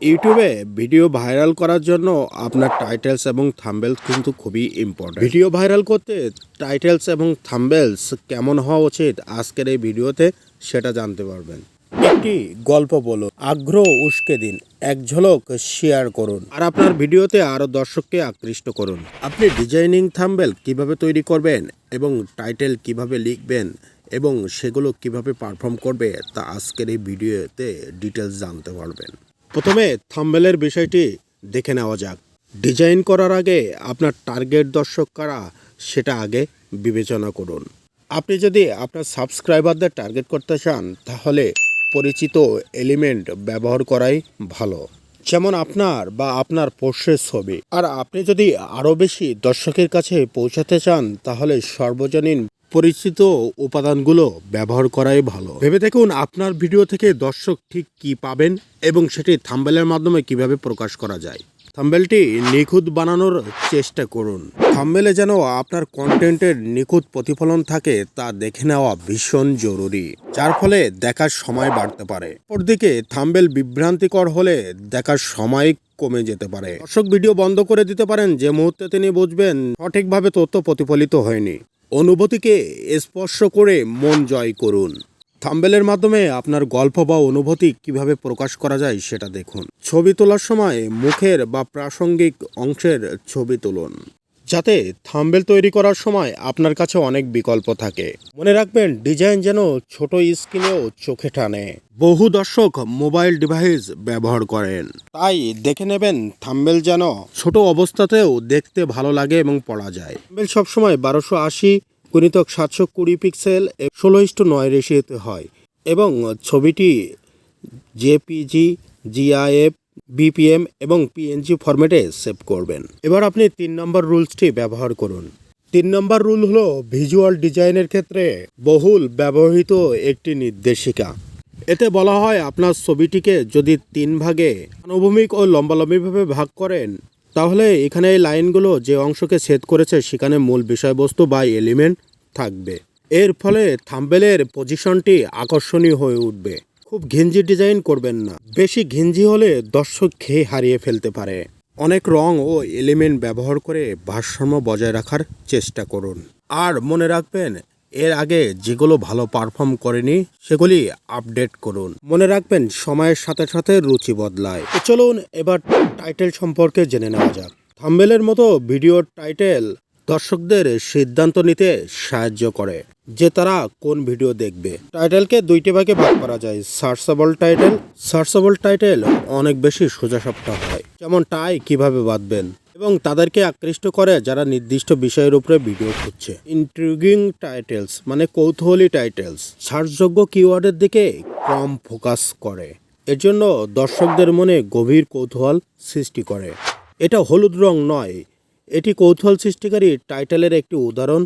ইউটিউবে video viral করার জন্য আপনার টাইটেলস এবং থাম্বেলস কিন্তু খুবই ইম্পর্টেন্ট ভিডিও ভাইরাল করতে টাইটেলস এবং থাম্বেলস কেমন হওয়া উচিত আজকের এই ভিডিওতে সেটা জানতে পারবেন। একটি গল্প বলুন, আগ্রহ উস্কে দিন, এক ঝলক শেয়ার করুন, আর আপনার ভিডিওতে আরও দর্শককে আকৃষ্ট করুন। আপনি ডিজাইনিং থাম্বেল কীভাবে তৈরি করবেন এবং টাইটেল কীভাবে লিখবেন এবং সেগুলো কীভাবে পারফর্ম করবে তা আজকের এই ভিডিওতে ডিটেলস জানতে পারবেন। প্রথমে থাম্বেলের বিষয়টি দেখে নেওয়া যাক। ডিজাইন করার আগে আপনার টার্গেট দর্শক কারা, সেটা আগে বিবেচনা করুন। আপনি যদি আপনার সাবস্ক্রাইবারদের টার্গেট করতে চান, তাহলে পরিচিত এলিমেন্ট ব্যবহার করাই ভালো। যেমন আপনার বা আপনার পোষ্যের ছবি। আর আপনি যদি আরও বেশি দর্শকের কাছে পৌঁছাতে চান, তাহলে সর্বজনীন পরিচিত উপাদানগুলো ব্যবহার করাই ভালো। ভেবে দেখুন আপনার ভিডিও থেকে দর্শক ঠিক কি পাবেন এবং সেটি থাম্বেলের মাধ্যমে কীভাবে প্রকাশ করা যায়। থাম্বেলটি নিখুঁত বানানোর চেষ্টা করুন। থাম্বেলে যেন আপনার কন্টেন্টের নিখুঁত প্রতিফলন থাকে তা দেখে নেওয়া ভীষণ জরুরি, যার ফলে দেখার সময় বাড়তে পারে। অপরদিকে, থাম্বেল বিভ্রান্তিকর হলে দেখার সময় কমে যেতে পারে। দর্শক, ভিডিও বন্ধ করে দিতে পারেন যে মুহূর্তে তিনি বুঝবেন সঠিকভাবে তথ্য প্রতিফলিত হয়নি। অনুভূতিকে স্পর্শ করে মন জয় করুন। থাম্বেলের মাধ্যমে আপনার গল্প বা অনুভূতি কীভাবে প্রকাশ করা যায় সেটা দেখুন। ছবি তোলার সময় মুখের বা প্রাসঙ্গিক অংশের ছবি তুলুন। যাতে থাম্বেল তৈরি করার সময় আপনার কাছে অনেক বিকল্প থাকে। মনে রাখবেন, ডিজাইন যেন ছোট স্ক্রিনেও চোখে টানে। বহু দর্শক মোবাইল ডিভাইস ব্যবহার করেন। তাই দেখে নেবেন, থাম্বেল যেন ছোট অবস্থাতেও দেখতে ভালো লাগে এবং পড়া যায়। থাম্বেল সবসময় বারোশো আশি গুণিতক সাতশো কুড়ি পিক্সেল ষোলো ইস্টু নয় রেশিওতে হয় এবং ছবিটি জেপিজি জিআইএফ বিপিএম এবং পিএনজি ফরম্যাটে সেভ করবেন। এবার আপনি তিন নম্বর রুলসটি ব্যবহার করুন। তিন নম্বর রুল হলো ভিজুয়াল ডিজাইনের ক্ষেত্রে বহুল ব্যবহৃত একটি নির্দেশিকা। এতে বলা হয় আপনার ছবিটিকে যদি তিন ভাগে অনুভূমিক ও লম্বালম্বিভাবে ভাগ করেন তাহলে এখানে এই লাইনগুলো যে অংশকে ছেদ করেছে, সেখানে মূল বিষয়বস্তু বা এলিমেন্ট থাকবে। এর ফলে থাম্বেলের পজিশনটি আকর্ষণীয় হয়ে উঠবে। খুব ঘিঞ্জি ডিজাইন করবেন না। বেশি ঘিঞ্জি হলে দর্শক খেয়ে হারিয়ে ফেলতে পারে। অনেক রং ও এলিমেন্ট ব্যবহার করে ভারসাম্য বজায় রাখার চেষ্টা করুন। আর মনে রাখবেন এর আগে যেগুলো ভালো পারফর্ম করেনি, সেগুলি আপডেট করুন। মনে রাখবেন, সময়ের সাথে সাথে রুচি বদলায়। তো চলুন এবার টাইটেল সম্পর্কে জেনে নেওয়া যাক। থাম্বেলের মতো ভিডিওর টাইটেল দর্শকদের সিদ্ধান্ত নিতে সাহায্য করে, যে তারা কোন ভিডিও দেখবে। টাইটেলকে দুইটি ভাগে ভাগ করা যায়। সার্চেবল টাইটেল সার্চেবল টাইটেল অনেক বেশি সোজাসাপটা হয়। যেমন টাই কীভাবে বাঁধবেন? এবং তাদেরকে আকৃষ্ট করে যারা নির্দিষ্ট বিষয়ের উপরে ভিডিও করছে। ইন্ট্রিগিং টাইটেলস মানে কৌতূহলী টাইটেলস সার্চযোগ্য কিওয়ার্ডের দিকে কম ফোকাস করে। এর জন্য দর্শকদের মনে গভীর কৌতূহল সৃষ্টি করে। এটা হলুদ রং নয়, এটি কৌতূহল সৃষ্টিকারী টাইটেলের একটি উদাহরণ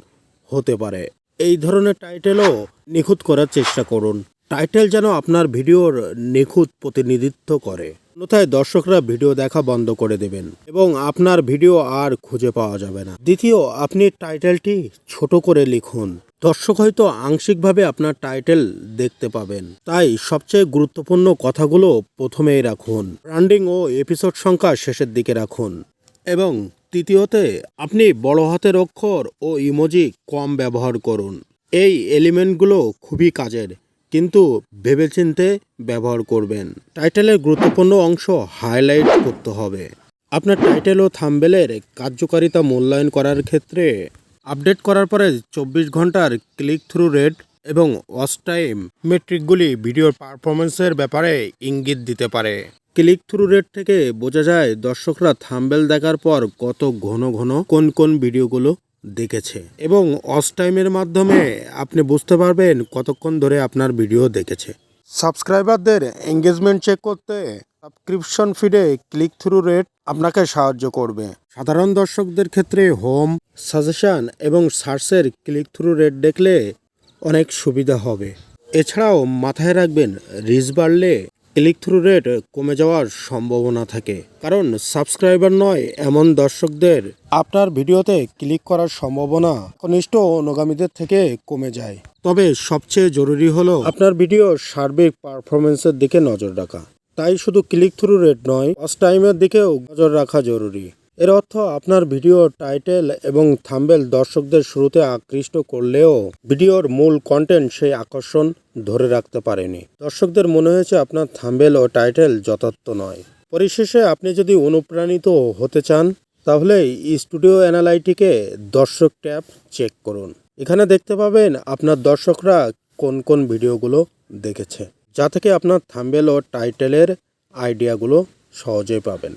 হতে পারে। এই ধরনের টাইটেলও নিখুঁত করার চেষ্টা করুন। টাইটেল যেন আপনার ভিডিওর নিখুঁত প্রতিনিধিত্ব করে। অন্যথায় দর্শকরা ভিডিও দেখা বন্ধ করে দেবেন এবং আপনার ভিডিও আর খুঁজে পাওয়া যাবে না। দ্বিতীয়, আপনি টাইটেলটি ছোট করে লিখুন। দর্শক হয়তো আংশিকভাবে আপনার টাইটেল দেখতে পাবেন। তাই সবচেয়ে গুরুত্বপূর্ণ কথাগুলো প্রথমেই রাখুন। ব্র্যান্ডিং ও এপিসোড সংখ্যা শেষের দিকে রাখুন। এবং তৃতীয়তে, আপনি বড় হাতের অক্ষর ও ইমোজি কম ব্যবহার করুন। এই এলিমেন্টগুলো খুবই কাজের। কিন্তু ভেবেচিন্তে ব্যবহার করবেন। টাইটেলের গুরুত্বপূর্ণ অংশ হাইলাইট করতে হবে। আপনার টাইটেল ও থাম্বেলের কার্যকারিতা মূল্যায়ন করার ক্ষেত্রে আপডেট করার পরে চব্বিশ ঘণ্টার ক্লিক থ্রু রেট এবং ওয়াচ টাইম মেট্রিকগুলি ভিডিওর পারফরমেন্সের ব্যাপারে ইঙ্গিত দিতে পারে। ক্লিক থ্রু রেট থেকে বোঝা যায় দর্শকরা থাম্বেল দেখার পর কত ঘন ঘন কোন কোন ভিডিওগুলো দেখেছে। এবং অস টাইমের মাধ্যমে আপনি বুঝতে পারবেন কতক্ষণ ধরে আপনার ভিডিও দেখেছে। সাবস্ক্রাইবারদের এঙ্গেজমেন্ট চেক করতে subscription feed click through rate আপনাকে সাহায্য করবে। সাধারণ দর্শকদের ক্ষেত্রে হোম সাজেশন এবং সার্চের ক্লিক থ্রু রেট দেখলে অনেক সুবিধা হবে। এছাড়াও মাথায় রাখবেন রিচ বাড়লে ক্লিক থ্রু রেট কমে যাওয়ার সম্ভাবনা থাকে। কারণ সাবস্ক্রাইবার নয়, এমন দর্শকদের। আপনার ভিডিওতে ক্লিক করার সম্ভাবনা কনিষ্ঠ অনুগামীদের থেকে কমে যায়। তবে সবচেয়ে জরুরি হলো আপনার ভিডিওর সার্বিক পারফরমেন্সের দিকে নজর রাখা। তাই শুধু ক্লিক থ্রু রেট নয় ফার্স্ট টাইমের দিকেও নজর রাখা জরুরি। এর অর্থ আপনার ভিডিও টাইটেল এবং থাম্বেল দর্শকদের শুরুতে আকৃষ্ট করলেও ভিডিওর মূল কন্টেন্ট সেই আকর্ষণ ধরে রাখতে পারেনি। দর্শকদের মনে হয়েছে আপনার থাম্বেল ও টাইটেল যথার্থ নয়। পরিশেষে আপনি যদি অনুপ্রাণিত হতে চান, তাহলে স্টুডিও অ্যানালাইটিকে দর্শক ট্যাব চেক করুন। এখানে দেখতে পাবেন আপনার দর্শকরা কোন কোন ভিডিওগুলো দেখেছে, যা থেকে আপনার থাম্বেল ও টাইটেলের আইডিয়াগুলো সহজেই পাবেন।